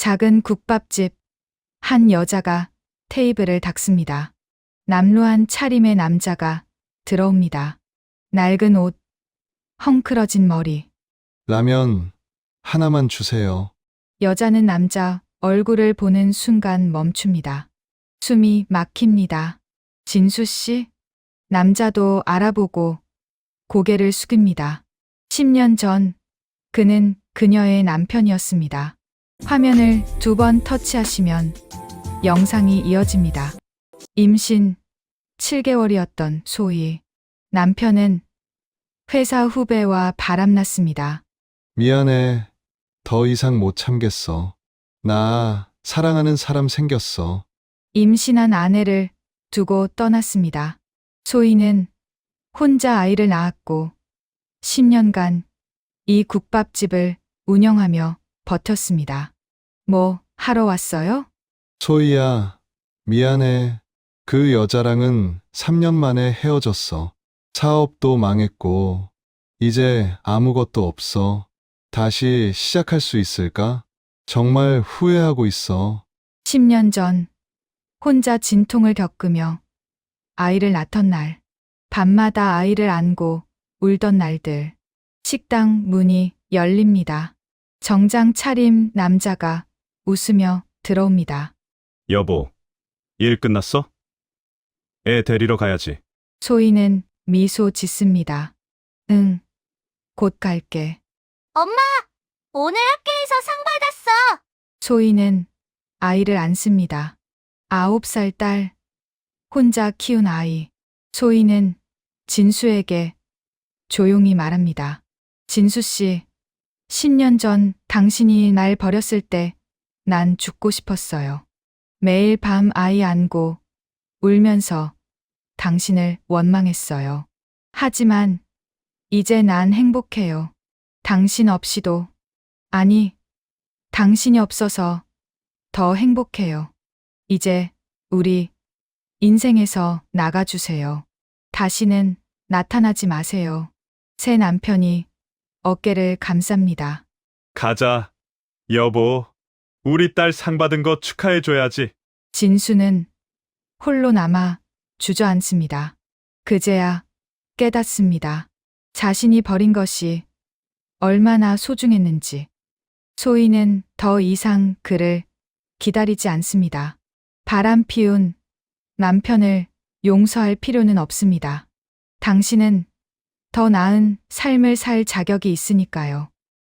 작은 국밥집. 한 여자가 테이블을 닦습니다. 남루한 차림의 남자가 들어옵니다. 낡은 옷, 헝클어진 머리. 라면 하나만 주세요. 여자는 남자 얼굴을 보는 순간 멈춥니다. 숨이 막힙니다. 진수 씨? 남자도 알아보고 고개를 숙입니다. 10년 전 그는 그녀의 남편이었습니다. 화면을 두 번 터치하시면 영상이 이어집니다. 임신 7개월이었던 소희. 남편은 회사 후배와 바람났습니다. 미안해. 더 이상 못 참겠어. 나 사랑하는 사람 생겼어. 임신한 아내를 두고 떠났습니다. 소희는 혼자 아이를 낳았고 10년간 이 국밥집을 운영하며 버텼습니다. 뭐 하러 왔어요? 소희야, 미안해. 그 여자랑은 3년 만에 헤어졌어. 사업도 망했고, 이제 아무것도 없어. 다시 시작할 수 있을까? 정말 후회하고 있어. 10년 전 혼자 진통을 겪으며 아이를 낳던 날, 밤마다 아이를 안고 울던 날들, 식당 문이 열립니다. 정장 차림 남자가 웃으며 들어옵니다. 여보, 일 끝났어? 애 데리러 가야지. 소희는 미소 짓습니다. 응, 곧 갈게. 엄마, 오늘 학교에서 상 받았어. 소희는 아이를 안습니다. 아홉 살 딸, 혼자 키운 아이. 소희는 진수에게 조용히 말합니다. 진수 씨, 10년 전 당신이 날 버렸을 때 난 죽고 싶었어요. 매일 밤 아이 안고 울면서 당신을 원망했어요. 하지만 이제 난 행복해요. 당신 없이도, 아니, 당신이 없어서 더 행복해요. 이제 우리 인생에서 나가주세요. 다시는 나타나지 마세요. 새 남편이 어깨를 감쌉니다. 가자. 여보, 우리 딸 상 받은 거 축하해줘야지. 진수는 홀로 남아 주저앉습니다. 그제야 깨닫습니다. 자신이 버린 것이 얼마나 소중했는지. 소희는 더 이상 그를 기다리지 않습니다. 바람 피운 남편을 용서할 필요는 없습니다. 당신은 더 나은 삶을 살 자격이 있으니까요.